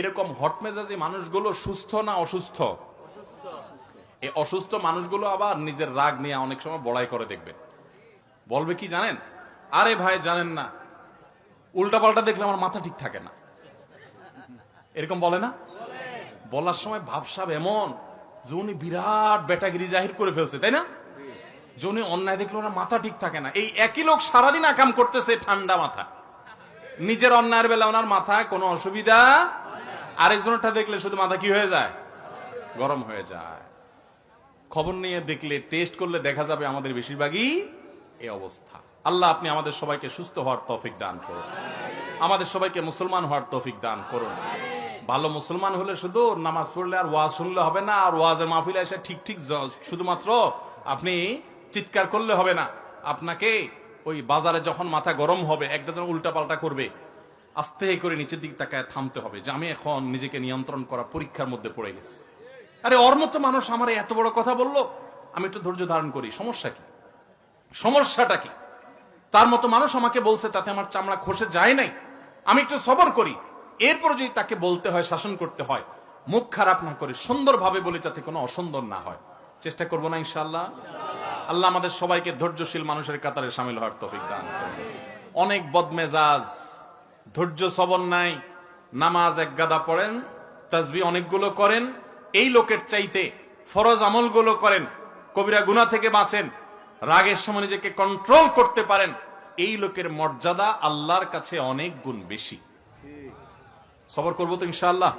এরকম হটমেজাজি মানুষগুলো সুস্থ না অসুস্থ? এই অসুস্থ মানুষগুলো আবার নিজের রাগ নিয়ে অনেক সময় বড়াই করে দেখবেন। বলবে কি জানেন? আরে ভাই জানেন না। উল্টা পাল্টা দেখলে আমার মাথা ঠিক থাকে না। এরকম বলে না? বলার সময় ভাবসাব এমন যে উনি বিরাট বেটাগিরি জাহির করে ফেলছে তাই না? যে উনি অন্যায় দেখলে ওনার মাথা ঠিক থাকে না। এই একই লোক সারাদিন আকাম করতেছে ঠান্ডা মাথা। নিজের অন্যায়ের বেলা ওনার মাথায় কোনো অসুবিধা আরেকজনেরটা দেখলে শুধু মাথা কি হয়ে যায়? গরম হয়ে যায়। খবর নিয়ে দেখলে, টেস্ট করলে দেখা যাবে আমাদের বেশিরভাগই এই অবস্থা। আল্লাহ আপনি আমাদের সবাইকে সুস্থ হওয়ার তৌফিক দান করুন। আমাদের সবাইকে মুসলমান হওয়ার তৌফিক দান করুন। ভালো মুসলমান হলে শুধু নামাজ পড়লে আর ওয়াজ শুনলে হবে না, আর ওয়াজের মাহফিলে এসে ঠিক ঠিক শুধুমাত্র আপনি চিৎকার করলে হবে না। আপনাকে ওই বাজারে যখন মাথা গরম হবে একটা জন উল্টা পাল্টা করবে। আস্তে করে নিচের দিক তাকায় থামতে হবে। যে আমি এখন নিজেকে নিয়ন্ত্রণ করা পরীক্ষার মধ্যে পড়ে গেছি। আরে ওর মতো মানুষ আমার এত বড় কথা বলল? আমি একটু ধৈর্য ধারণ করি। সমস্যা কি? সমস্যাটা কি? তার মতো মানুষ আমাকে বলছে, তাতে আমার চামড়া খসে যায় নাই। আমি একটু সবর করি। এরপর যদি তাকে বলতে হয়, শাসন করতে হয়, মুখ খারাপ না করে, সুন্দরভাবে বলে যাতে কোনো অসুন্দর না হয়। চেষ্টা করব না ইনশাল্লাহ আল্লাহ আমাদের সবাইকে ধৈর্যশীল মানুষের কাতারে সামিল হওয়ার তৌফিক দান অনেক বদমেজাজ ধৈর্য, সবর নাই। নামাজ এক গাদা পড়েন, তাজবি অনেকগুলো করেন। এই লোকের চাইতে ফরজ আমলগুলো করেন, কবিরা গুনা থেকে বাঁচেন, রাগের সময় নিজেকে কন্ট্রোল করতে পারেন। এই লোকের মর্যাদা আল্লাহর কাছে অনেক গুণ বেশি। সবর করব তো ইনশাআল্লাহ?